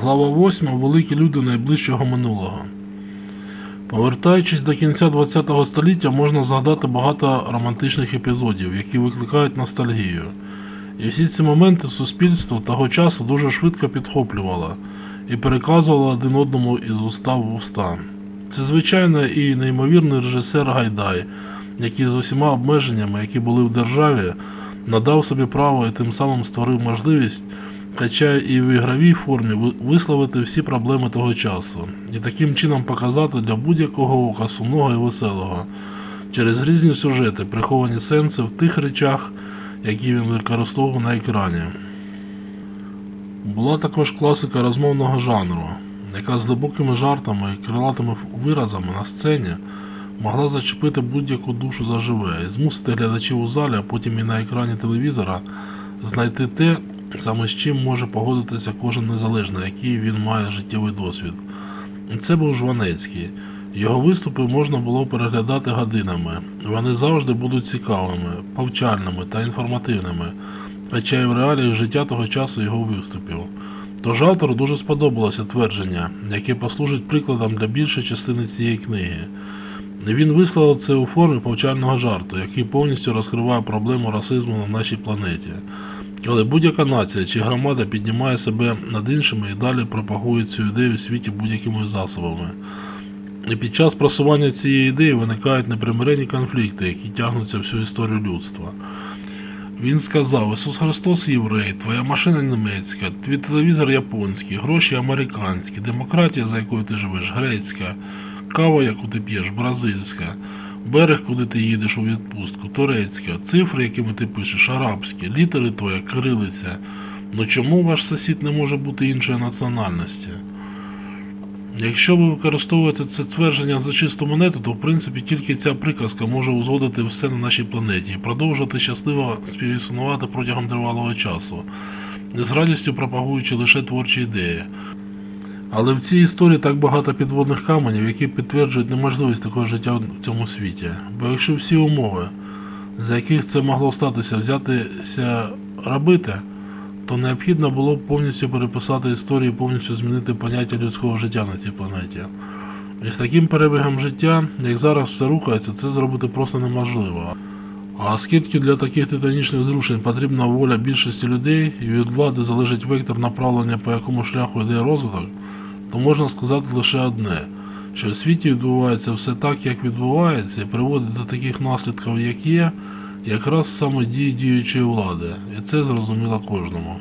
Глава 8. Великі люди найближчого минулого. Повертаючись до кінця ХХ століття, можна згадати багато романтичних епізодів, які викликають ностальгію. І всі ці моменти суспільство того часу дуже швидко підхоплювало і переказувало один одному із уста в уста. Це звичайно і неймовірний режисер Гайдай, який з усіма обмеженнями, які були в державі, надав собі право і тим самим створив можливість, хоча і в ігровій формі, висловити всі проблеми того часу і таким чином показати для будь-якого ока сумного і веселого через різні сюжети, приховані сенси в тих речах, які він використовував на екрані. Була також класика розмовного жанру, яка з глибокими жартами і крилатими виразами на сцені могла зачепити будь-яку душу заживе і змусити глядачів у залі, а потім і на екрані телевізора знайти те, саме з чим може погодитися кожен незалежно, який він має життєвий досвід. Це був Жванецький. Його виступи можна було переглядати годинами. Вони завжди будуть цікавими, повчальними та інформативними, хоча й в реаліях життя того часу його виступів. Тож автору дуже сподобалося твердження, яке послужить прикладом для більшої частини цієї книги. Він висловив це у формі повчального жарту, який повністю розкриває проблему расизму на нашій планеті. Але будь-яка нація чи громада піднімає себе над іншими і далі пропагує цю ідею у світі будь-якими засобами. І під час просування цієї ідеї виникають непримиренні конфлікти, які тягнуться всю історію людства. Він сказав: Ісус Христос єврей, твоя машина німецька, твій телевізор японський, гроші американські, демократія, за якою ти живеш, грецька, кава, яку ти п'єш, бразильська, берег, куди ти їдеш у відпустку, турецька, цифри, якими ти пишеш, арабські, літери твоя, кирилиця. Ну чому ваш сусід не може бути іншої національності? Якщо ви використовуєте це твердження за чисту монету, то в принципі тільки ця приказка може узгодити все на нашій планеті і продовжувати щасливо співіснувати протягом тривалого часу, з радістю пропагуючи лише творчі ідеї. Але в цій історії так багато підводних каменів, які підтверджують неможливість такого життя в цьому світі. Бо якщо всі умови, за яких це могло статися, взятися робити, то необхідно було б повністю переписати історію і повністю змінити поняття людського життя на цій планеті. І з таким перебігом життя, як зараз все рухається, це зробити просто неможливо. А оскільки для таких титанічних зрушень потрібна воля більшості людей і від влади залежить вектор направлення, по якому шляху йде розвиток, то можна сказати лише одне, що в світі відбувається все так, як відбувається, і приводить до таких наслідків, як є, якраз саме дії діючої влади, і це зрозуміло кожному.